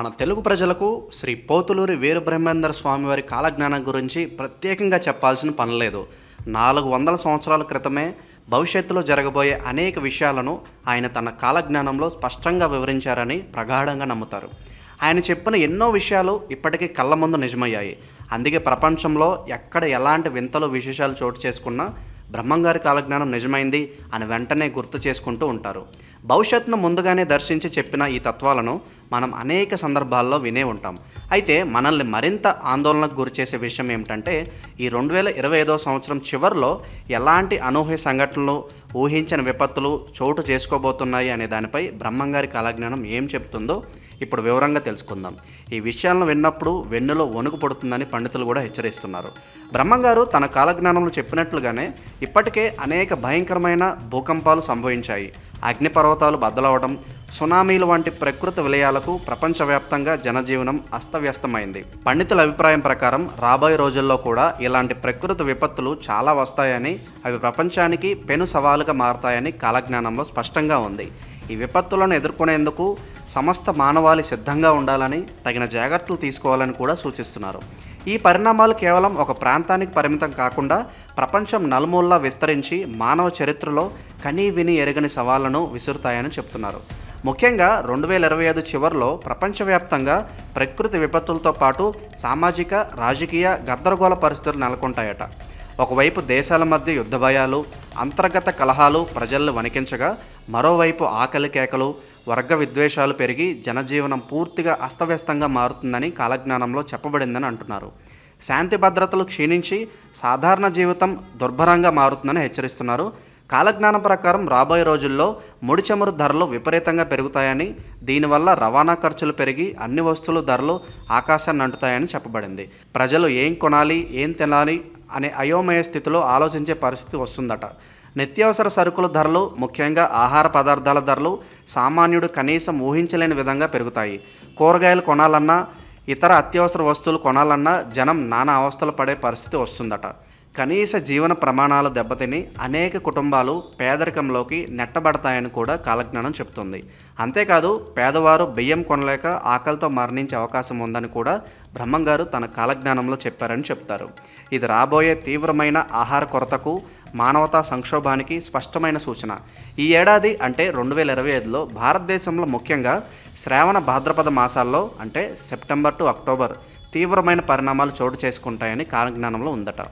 మన తెలుగు ప్రజలకు శ్రీ పోతులూరి వీరబ్రహ్మేంద్ర స్వామివారి కాలజ్ఞానం గురించి ప్రత్యేకంగా చెప్పాల్సిన పని లేదు. నాలుగు వందల సంవత్సరాల క్రితమే భవిష్యత్తులో జరగబోయే అనేక విషయాలను ఆయన తన కాలజ్ఞానంలో స్పష్టంగా వివరించారని ప్రగాఢంగా నమ్ముతారు. ఆయన చెప్పిన ఎన్నో విషయాలు ఇప్పటికీ కళ్ళ ముందు నిజమయ్యాయి. అందుకే ప్రపంచంలో ఎక్కడ ఎలాంటి వింతలు విశేషాలు చోటు చేసుకున్నా బ్రహ్మంగారి కాలజ్ఞానం నిజమైంది అని వెంటనే గుర్తు చేసుకుంటూ ఉంటారు. భవిష్యత్తును ముందుగానే దర్శించి చెప్పిన ఈ తత్వాలను మనం అనేక సందర్భాల్లో వినే ఉంటాం. అయితే మనల్ని మరింత ఆందోళనకు గురిచేసే విషయం ఏమిటంటే ఈ రెండు వేల ఇరవై ఐదో సంవత్సరం చివరిలో ఎలాంటి అనూహ్య సంఘటనలు ఊహించని విపత్తులు చోటు చేసుకోబోతున్నాయి అనే దానిపై బ్రహ్మంగారి కళాజ్ఞానం ఏం చెప్తుందో ఇప్పుడు వివరంగా తెలుసుకుందాం. ఈ విషయాలను విన్నప్పుడు వెన్నులో వణుకు పడుతుందని పండితులు కూడా హెచ్చరిస్తున్నారు. బ్రహ్మంగారు తన కాలజ్ఞానంలో చెప్పినట్లుగానే ఇప్పటికే అనేక భయంకరమైన భూకంపాలు సంభవించాయి. అగ్నిపర్వతాలు బద్దలవడం సునామీలు వంటి ప్రకృతి విలయాలకు ప్రపంచవ్యాప్తంగా జనజీవనం అస్తవ్యస్తమైంది. పండితుల అభిప్రాయం ప్రకారం రాబోయే రోజుల్లో కూడా ఇలాంటి ప్రకృతి విపత్తులు చాలా వస్తాయని అవి ప్రపంచానికి పెను సవాలుగా మారతాయని కాలజ్ఞానంలో స్పష్టంగా ఉంది. ఈ విపత్తులను ఎదుర్కొనేందుకు సమస్త మానవాళి సిద్ధంగా ఉండాలని తగిన జాగ్రత్తలు తీసుకోవాలని కూడా సూచిస్తున్నారు. ఈ పరిణామాలు కేవలం ఒక ప్రాంతానికి పరిమితం కాకుండా ప్రపంచం నలుమూలలా విస్తరించి మానవ చరిత్రలో కనీ విని ఎరగని సవాళ్ళను విసురుతాయని చెప్తున్నారు. ముఖ్యంగా రెండు వేల ఇరవై ఐదు చివరిలో ప్రపంచవ్యాప్తంగా ప్రకృతి విపత్తులతో పాటు సామాజిక రాజకీయ గద్దరగోళ పరిస్థితులు నెలకొంటాయట. ఒకవైపు దేశాల మధ్య యుద్ధ భయాలు అంతర్గత కలహాలు ప్రజలను వణికించగా మరోవైపు ఆకలి కేకలు వర్గ విద్వేషాలు పెరిగి జనజీవనం పూర్తిగా అస్తవ్యస్తంగా మారుతుందని కాలజ్ఞానంలో చెప్పబడిందని అంటున్నారు. శాంతి భద్రతలు క్షీణించి సాధారణ జీవితం దుర్భరంగా మారుతుందని హెచ్చరిస్తున్నారు. కాలజ్ఞానం ప్రకారం రాబోయే రోజుల్లో ముడి చమురు ధరలు విపరీతంగా పెరుగుతాయని దీనివల్ల రవాణా ఖర్చులు పెరిగి అన్ని వస్తువుల ధరలు ఆకాశాన్ని అంటుతాయని చెప్పబడింది. ప్రజలు ఏం కొనాలి ఏం తినాలి అనే అయోమయ స్థితిలో ఆలోచించే పరిస్థితి వస్తుందట. నిత్యావసర సరుకుల ధరలు ముఖ్యంగా ఆహార పదార్థాల ధరలు సామాన్యుడు కనీసం ఊహించలేని విధంగా పెరుగుతాయి. కూరగాయలు కొనాలన్నా ఇతర అత్యవసర వస్తువులు కొనాలన్నా జనం నానా అవస్థలు పడే పరిస్థితి వస్తుందట. కనీస జీవన ప్రమాణాలు దెబ్బతిని అనేక కుటుంబాలు పేదరికంలోకి నెట్టబడతాయని కూడా కాలజ్ఞానం చెబుతుంది. అంతేకాదు పేదవారు బియ్యం కొనలేక ఆకలితో మరణించే అవకాశం ఉందని కూడా బ్రహ్మంగారు తన కాలజ్ఞానంలో చెప్పారని చెప్తారు. ఇది రాబోయే తీవ్రమైన ఆహార కొరతకు మానవతా సంక్షోభానికి స్పష్టమైన సూచన. ఈ ఏడాది అంటే రెండు వేల ఇరవై ఐదులో భారతదేశంలో ముఖ్యంగా శ్రావణ భాద్రపద మాసాల్లో అంటే సెప్టెంబర్ టు అక్టోబర్ తీవ్రమైన పరిణామాలు చోటు చేసుకుంటాయని కాలజ్ఞానంలో ఉందట.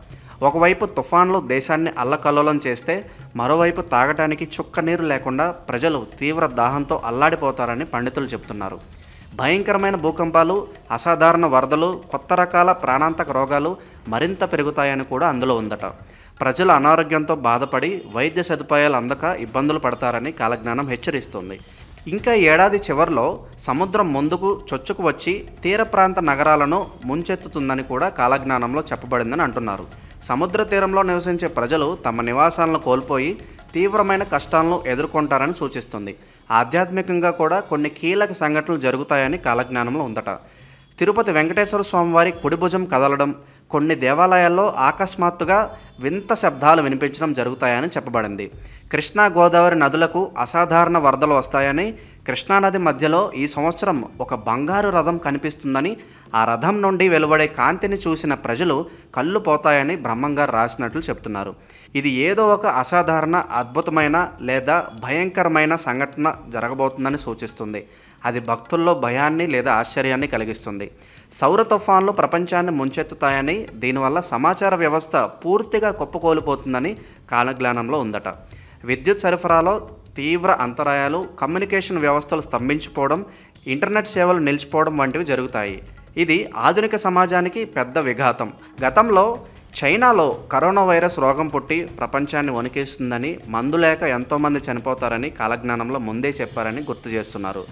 ఒకవైపు తుఫాన్లు దేశాన్ని అల్లకల్లోలం చేస్తే మరోవైపు తాగటానికి చుక్క నీరు లేకుండా ప్రజలు తీవ్ర దాహంతో అల్లాడిపోతారని పండితులు చెబుతున్నారు. భయంకరమైన భూకంపాలు అసాధారణ వరదలు కొత్త రకాల ప్రాణాంతక రోగాలు మరింత పెరుగుతాయని కూడా అందులో ఉందట. ప్రజలు అనారోగ్యంతో బాధపడి వైద్య సదుపాయాలు అందక ఇబ్బందులు పడతారని కాలజ్ఞానం హెచ్చరిస్తుంది. ఇంకా ఏడాది చివరిలో సముద్రం ముందుకు చొచ్చుకు వచ్చి తీర ప్రాంత నగరాలను ముంచెత్తుతుందని కూడా కాలజ్ఞానంలో చెప్పబడిందని అంటున్నారు. సముద్ర తీరంలో నివసించే ప్రజలు తమ నివాసాలను కోల్పోయి తీవ్రమైన కష్టాలను ఎదుర్కొంటారని సూచిస్తుంది. ఆధ్యాత్మికంగా కూడా కొన్ని కీలక సంఘటనలు జరుగుతాయని కాలజ్ఞానంలో ఉందట. తిరుపతి వెంకటేశ్వర స్వామివారి కుడిభుజం కదలడం కొన్ని దేవాలయాల్లో ఆకస్మాత్తుగా వింత శబ్దాలు వినిపించడం జరుగుతాయని చెప్పబడింది. కృష్ణా గోదావరి నదులకు అసాధారణ వరదలు వస్తాయని కృష్ణానది మధ్యలో ఈ సంవత్సరం ఒక బంగారు రథం కనిపిస్తుందని ఆ రథం నుండి వెలువడే కాంతిని చూసిన ప్రజలు కళ్ళు పోతాయని బ్రహ్మంగారు రాసినట్లు చెప్తున్నారు. ఇది ఏదో ఒక అసాధారణ అద్భుతమైన లేదా భయంకరమైన సంఘటన జరగబోతుందని సూచిస్తుంది. అది భక్తుల్లో భయాన్ని లేదా ఆశ్చర్యాన్ని కలిగిస్తుంది. సౌర తుఫాన్లు ప్రపంచాన్ని ముంచెత్తుతాయని దీనివల్ల సమాచార వ్యవస్థ పూర్తిగా కుప్పకూలిపోతుందని కాలజ్ఞానంలో ఉందట. విద్యుత్ సరఫరాలో తీవ్ర అంతరాయాలు కమ్యూనికేషన్ వ్యవస్థలు స్తంభించిపోవడం ఇంటర్నెట్ సేవలు నిలిచిపోవడం వంటివి జరుగుతాయి. ఇది ఆధునిక సమాజానికి పెద్ద విఘాతం. గతంలో చైనాలో కరోనా వైరస్ రోగం పుట్టి ప్రపంచాన్ని వణికేస్తుందని మందు లేక ఎంతోమంది చనిపోతారని కాలజ్ఞానంలో ముందే చెప్పారని గుర్తు చేస్తున్నారు.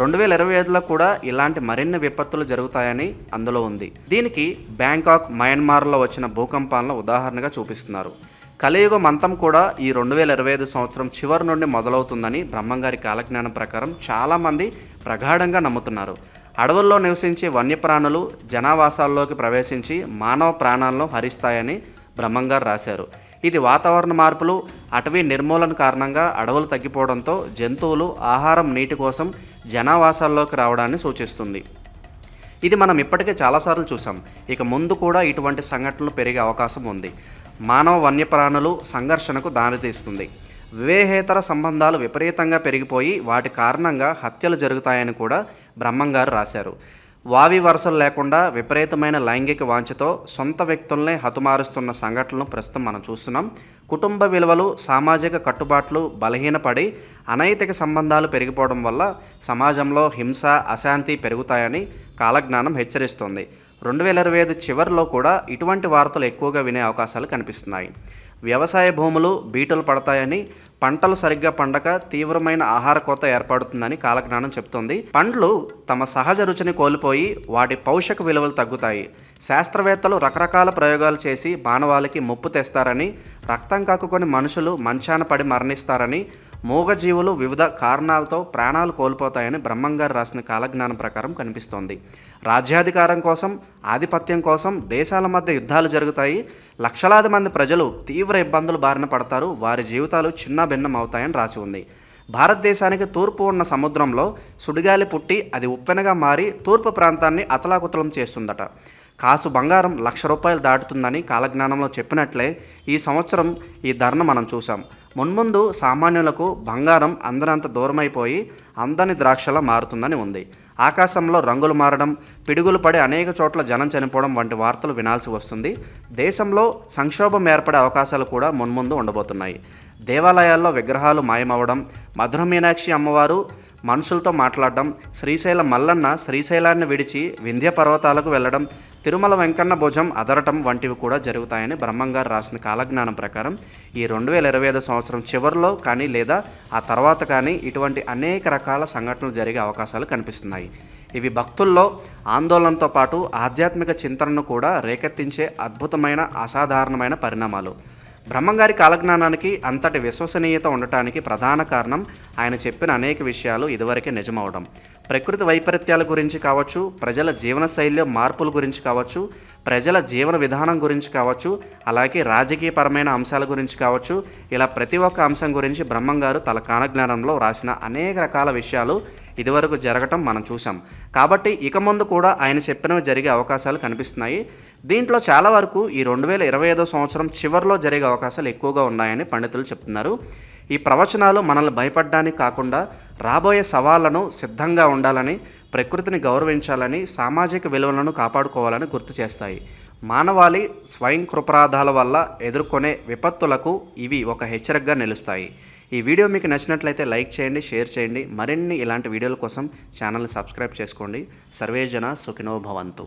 రెండు వేల ఇరవై ఐదులో కూడా ఇలాంటి మరిన్ని విపత్తులు జరుగుతాయని అందులో ఉంది. దీనికి బ్యాంకాక్ మయన్మార్లో వచ్చిన భూకంపాలను ఉదాహరణగా చూపిస్తున్నారు. కలియుగ మంతం కూడా ఈ రెండు వేల ఇరవై ఐదు సంవత్సరం చివరి నుండి మొదలవుతుందని బ్రహ్మంగారి కాలజ్ఞానం ప్రకారం చాలామంది ప్రగాఢంగా నమ్ముతున్నారు. అడవుల్లో నివసించే వన్యప్రాణులు జనావాసాల్లోకి ప్రవేశించి మానవ ప్రాణాలను హరిస్తాయని బ్రహ్మంగారు రాశారు. ఇది వాతావరణ మార్పులు అటవీ నిర్మూలన కారణంగా అడవులు తగ్గిపోవడంతో జంతువులు ఆహారం నీటి కోసం జనావాసాల్లోకి రావడాన్ని సూచిస్తుంది. ఇది మనం ఇప్పటికే చాలాసార్లు చూసాం ఇక ముందు కూడా ఇటువంటి సంఘటనలు పెరిగే అవకాశం ఉంది. మానవ వన్యప్రాణులు సంఘర్షణకు దారితీస్తుంది. వివేహేతర సంబంధాలు విపరీతంగా పెరిగిపోయి వాటి కారణంగా హత్యలు జరుగుతాయని కూడా బ్రహ్మంగారు రాశారు. వావి వరుసలు లేకుండా విపరీతమైన లైంగిక వాంఛతో సొంత వ్యక్తుల్నే హతుమారుస్తున్న సంఘటనలు ప్రస్తుతం మనం చూస్తున్నాం. కుటుంబ విలువలు సామాజిక కట్టుబాట్లు బలహీనపడి అనైతిక సంబంధాలు పెరిగిపోవడం వల్ల సమాజంలో హింస అశాంతి పెరుగుతాయని కాలజ్ఞానం హెచ్చరిస్తుంది. రెండు వేల ఇరవై ఐదు చివరిలో కూడా ఇటువంటి వార్తలు ఎక్కువగా వినే అవకాశాలు కనిపిస్తున్నాయి. వ్యవసాయ భూములు బీటలు పడతాయని పంటలు సరిగ్గా పండక తీవ్రమైన ఆహార కొరత ఏర్పడుతుందని కాలజ్ఞానం చెప్తోంది పండ్లు తమ సహజ రుచిని కోల్పోయి వాటి పౌషక విలువలు తగ్గుతాయి. శాస్త్రవేత్తలు రకరకాల ప్రయోగాలు చేసి మానవాళికి ముప్పు తెస్తారని రక్తం కక్కుకొని మనుషులు మంచాన పడి మరణిస్తారని మూగజీవులు వివిధ కారణాలతో ప్రాణాలు కోల్పోతాయని బ్రహ్మంగారు రాసిన కాలజ్ఞానం ప్రకారం కనిపిస్తోంది. రాజ్యాధికారం కోసం ఆధిపత్యం కోసం దేశాల మధ్య యుద్ధాలు జరుగుతాయి. లక్షలాది మంది ప్రజలు తీవ్ర ఇబ్బందులు బారిన పడతారు. వారి జీవితాలు చిన్న భిన్నం అవుతాయని రాసి ఉంది. భారతదేశానికి తూర్పు ఉన్న సముద్రంలో సుడిగాలి పుట్టి అది ఉప్పెనగా మారి తూర్పు ప్రాంతాన్ని అతలాకుతలం చేస్తుందట. కాసు బంగారం లక్ష రూపాయలు దాటుతుందని కాలజ్ఞానంలో చెప్పినట్లే ఈ సంవత్సరం ఈ ధరను మనం చూసాం మున్ముందు సామాన్యులకు బంగారం అందరంత దూరమైపోయి అందని ద్రాక్షలా మారుతుందని ఉంది. ఆకాశంలో రంగులు మారడం పిడుగులు పడి అనేక చోట్ల జనం చనిపోవడం వంటి వార్తలు వినాల్సి వస్తుంది. దేశంలో సంక్షోభం ఏర్పడే అవకాశాలు కూడా మున్ముందు ఉండబోతున్నాయి. దేవాలయాల్లో విగ్రహాలు మాయమవడం మధుర మీనాక్షి అమ్మవారు మనుషులతో మాట్లాడడం శ్రీశైల మల్లన్న శ్రీశైలాన్ని విడిచి వింధ్య పర్వతాలకు వెళ్ళడం తిరుమల వెంకన్న భుజం అదరటం వంటివి కూడా జరుగుతాయని బ్రహ్మంగారు రాసిన కాలజ్ఞానం ప్రకారం ఈ రెండు వేల ఇరవై ఐదు సంవత్సరం చివరిలో కానీ లేదా ఆ తర్వాత కానీ ఇటువంటి అనేక రకాల సంఘటనలు జరిగే అవకాశాలు కనిపిస్తున్నాయి. ఇవి భక్తుల్లో ఆందోళనతో పాటు ఆధ్యాత్మిక చింతనను కూడా రేకెత్తించే అద్భుతమైన అసాధారణమైన పరిణామాలు. బ్రహ్మంగారి కాలజ్ఞానానికి అంతటి విశ్వసనీయత ఉండటానికి ప్రధాన కారణం ఆయన చెప్పిన అనేక విషయాలు ఇదివరకే నిజమవడం. ప్రకృతి వైపరీత్యాల గురించి కావచ్చు ప్రజల జీవన శైలిలో మార్పుల గురించి కావచ్చు ప్రజల జీవన విధానం గురించి కావచ్చు అలాగే రాజకీయపరమైన అంశాల గురించి కావచ్చు ఇలా ప్రతి ఒక్క అంశం గురించి బ్రహ్మం గారు తన కానజ్ఞానంలో రాసిన అనేక రకాల విషయాలు ఇదివరకు జరగటం మనం చూసాం కాబట్టి ఇక ముందు కూడా ఆయన చెప్పినవి జరిగే అవకాశాలు కనిపిస్తున్నాయి. దీంట్లో చాలా వరకు ఈ రెండు వేల ఇరవై ఐదో సంవత్సరం చివరిలో జరిగే అవకాశాలు ఎక్కువగా ఉన్నాయని పండితులు చెప్తున్నారు. ఈ ప్రవచనాలు మనల్ని భయపడడానికి కాకుండా రాబోయే సవాళ్ళను సిద్ధంగా ఉండాలని ప్రకృతిని గౌరవించాలని సామాజిక విలువలను కాపాడుకోవాలని గుర్తు చేస్తాయి. మానవాళి స్వయం కృపరాధాల వల్ల ఎదుర్కొనే విపత్తులకు ఇవి ఒక హెచ్చరికగా నిలుస్తాయి. ఈ వీడియో మీకు నచ్చినట్లయితే లైక్ చేయండి షేర్ చేయండి. మరిన్ని ఇలాంటి వీడియోల కోసం ఛానల్ని సబ్స్క్రైబ్ చేసుకోండి. సర్వేజన సుఖినో భవంతు.